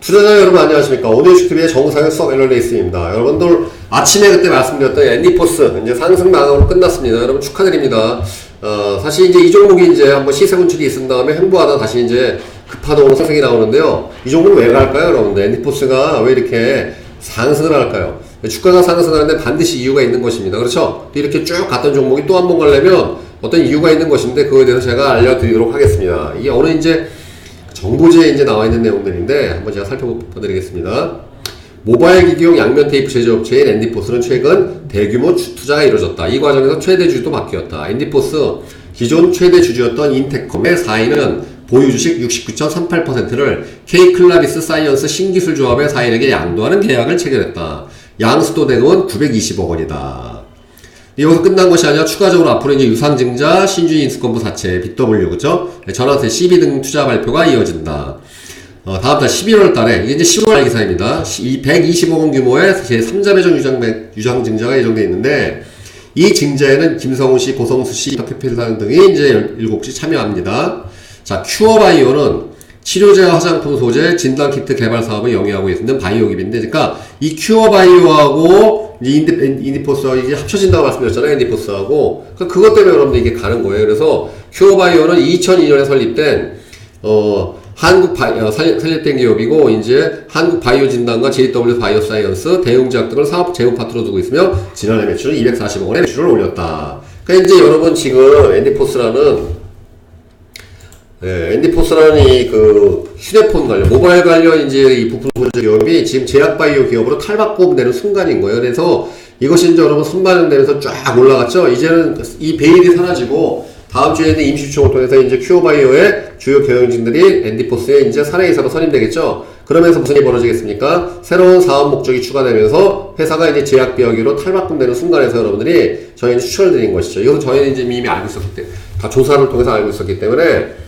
투자자 여러분 안녕하십니까? 오디오식TV의 정상의 수업 앨런레이스입니다. 여러분들 아침에 그때 말씀드렸던 앤디포스 이제 상승 마감으로 끝났습니다. 여러분 축하드립니다. 어, 사실 이제 이 종목이 이제 한번 시세 분출이 있은 다음에 횡보하다 다시 이제 급하동으로 상승이 나오는데요. 이 종목은 왜 갈까요 여러분들? 앤디포스가 왜 이렇게 상승을 할까요? 주가가 상승하는데 반드시 이유가 있는 것입니다. 그렇죠? 또 이렇게 쭉 갔던 종목이 또 한 번 가려면 어떤 이유가 있는 것인데 그거에 대해서 제가 알려드리도록 하겠습니다. 이게 어느 이제 정보지에 이제 나와 있는 내용들인데 한번 제가 살펴보드리겠습니다. 모바일 기기용 양면 테이프 제조업체인 앤디포스는 최근 대규모 추- 투자가 이루어졌다. 이 과정에서 최대 주주도 바뀌었다. 앤디포스 기존 최대 주주였던 인테컴의 4인은 보유 주식 69.38%를 K클라비스 사이언스 신기술 조합의 4인에게 양도하는 계약을 체결했다. 양수도 대금은 920억 원이다. 여기서 끝난 것이 아니라 추가적으로 앞으로 이제 유상증자, 신주인 인수권부 사채, BW, 그죠? 전화세, CB 등 투자 발표가 이어진다. 어, 다음 달 11월 달에, 이게 이제 10월 기사입니다. 이 125억 원 규모의 제3자 배정 유상, 유상 증자가 예정되어 있는데, 이 증자에는 김성훈 씨, 고성수 씨, 터캐피탈 등이 이제 7시 참여합니다. 자, 큐어바이오는 치료제, 화장품 소재, 진단키트 개발 사업을 영위하고 있는 바이오기업인데, 그러니까 이 큐어바이오하고 인디, 인디포스하고 이게 합쳐진다고 말씀드렸잖아요, 인디포스하고. 그러니까 그것 때문에 여러분들 이게 가는 거예요. 그래서 큐어바이오는 2002년에 설립된, 어, 한국 바이, 어, 설립, 설립된 기업이고, 이제 한국 바이오 진단과 JW 바이오 사이언스, 대웅제약 등을 사업 재무 파트로 두고 있으며, 지난해 매출은 240억 원의 매출을 올렸다. 그러니까 이제 여러분 지금 앤디포스라는 네, 앤디포스라는 이그 휴대폰 관련, 모바일 관련 이제 이 부품 소재 기업이 지금 제약바이오 기업으로 탈바꿈되는 순간인 거예요. 그래서 이것이 이제 여러분 선반영되면서 쫙 올라갔죠. 이제는 이 베일이 사라지고 다음 주에는 임시추총을 통해서 이제 큐어바이오의 주요 경영진들이 앤디포스에 이제 사내이사로 선임되겠죠. 그러면서 무슨 일이 벌어지겠습니까? 새로운 사업 목적이 추가되면서 회사가 이제 제약비어기로 탈바꿈되는 순간에서 여러분들이 저희는 추천을 드린 것이죠. 이것은 저희는 이제 이미 알고 있었기 때문에, 다 조사를 통해서 알고 있었기 때문에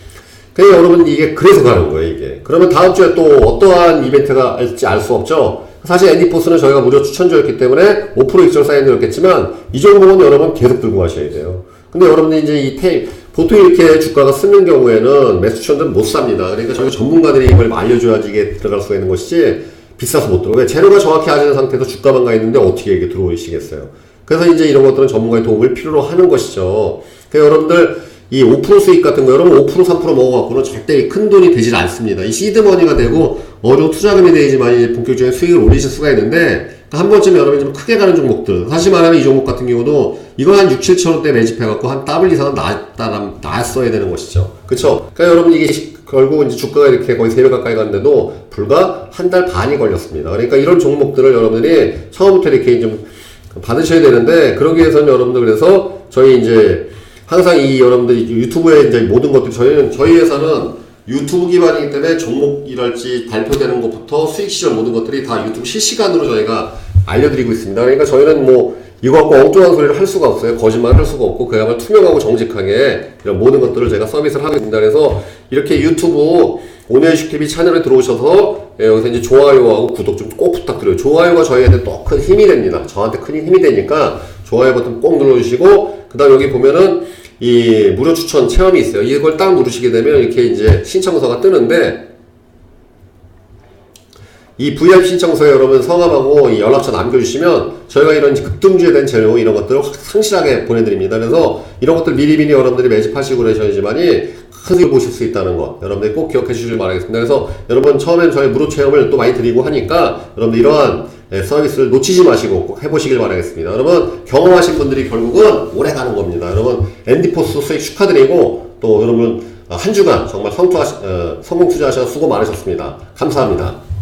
그러니까 여러분 이게 그래서 가는 거예요 이게. 그러면 다음 주에 또 어떠한 이벤트가 있지 알 수 없죠? 사실 앤디포스는 저희가 무료 추천주였기 때문에 5% 익절 사인이었겠지만 이 종목은 여러분 계속 들고 가셔야 돼요. 근데 여러분들이 이제 이 테이 보통 이렇게 주가가 쓰는 경우에는 매수 추천들은 못 삽니다. 그러니까 저희 전문가들이 이걸 알려줘야지 이게 들어갈 수가 있는 것이지 비싸서 못 들어 왜 재료가 정확히 아는 상태에서 주가만 가 있는데 어떻게 이게 들어오시겠어요? 그래서 이제 이런 것들은 전문가의 도움을 필요로 하는 것이죠. 그러니까 여러분들 이 5% 수익 같은 거 여러분 5% 3% 먹어갖고는 절대 큰 돈이 되질 않습니다. 이 시드머니가 되고 어느 정도 투자금이 되야지만 본격적인 수익을 올리실 수가 있는데 한 번쯤 여러분이 좀 크게 가는 종목들 사실 말하면 이 종목 같은 경우도 이거 한 6, 7천 원대 매집해갖고 한 더블 이상은 나왔다, 나왔어야 되는 것이죠. 그쵸? 그러니까 여러분 이게 결국 이제 주가가 이렇게 거의 3배 가까이 갔는데도 불과 한 달 반이 걸렸습니다. 그러니까 이런 종목들을 여러분들이 처음부터 이렇게 좀 받으셔야 되는데 그러기 위해서는 여러분들 그래서 저희 이제 항상 이 여러분들이 유튜브에 이제 모든 것들 저희는 저희 회사는 유튜브 기반이기 때문에 종목이랄지 발표되는 것부터 수익 시절 모든 것들이 다 유튜브 실시간으로 저희가 알려드리고 있습니다. 그러니까 저희는 뭐 이거 갖고 엉뚱한 소리를 할 수가 없어요. 거짓말을 할 수가 없고 그야말로 투명하고 정직하게 이런 모든 것들을 제가 서비스를 하고 있습니다. 그래서 이렇게 유튜브 오늘식 TV 채널에 들어오셔서 예, 여기서 이제 좋아요하고 구독 좀 꼭 부탁드려요. 좋아요가 저희한테 또 큰 힘이 됩니다. 저한테 큰 힘이 되니까 좋아요 버튼 꼭 눌러주시고 그 다음 여기 보면은 이 무료 추천 체험이 있어요. 이걸 딱 누르시게 되면 이렇게 이제 신청서가 뜨는데 이 VIP 신청서에 여러분 성함하고 이 연락처 남겨주시면 저희가 이런 급등주에 대한 재료 이런 것들을 확 상실하게 보내드립니다. 그래서 이런 것들 미리미리 여러분들이 매집하시고 그러셔야지만이 큰 수익을 보실 수 있다는 거 여러분들이 꼭 기억해 주시길 바라겠습니다. 그래서 여러분 처음엔 저희 무료 체험을 또 많이 드리고 하니까 여러분들 이러한 예, 서비스를 놓치지 마시고 꼭 해보시길 바라겠습니다. 여러분 경험하신 분들이 결국은 오래 가는 겁니다. 여러분 앤디포스 수익 축하드리고 또 여러분 한 주간 정말 성투하, 어, 성공 투자하셔서 수고 많으셨습니다. 감사합니다.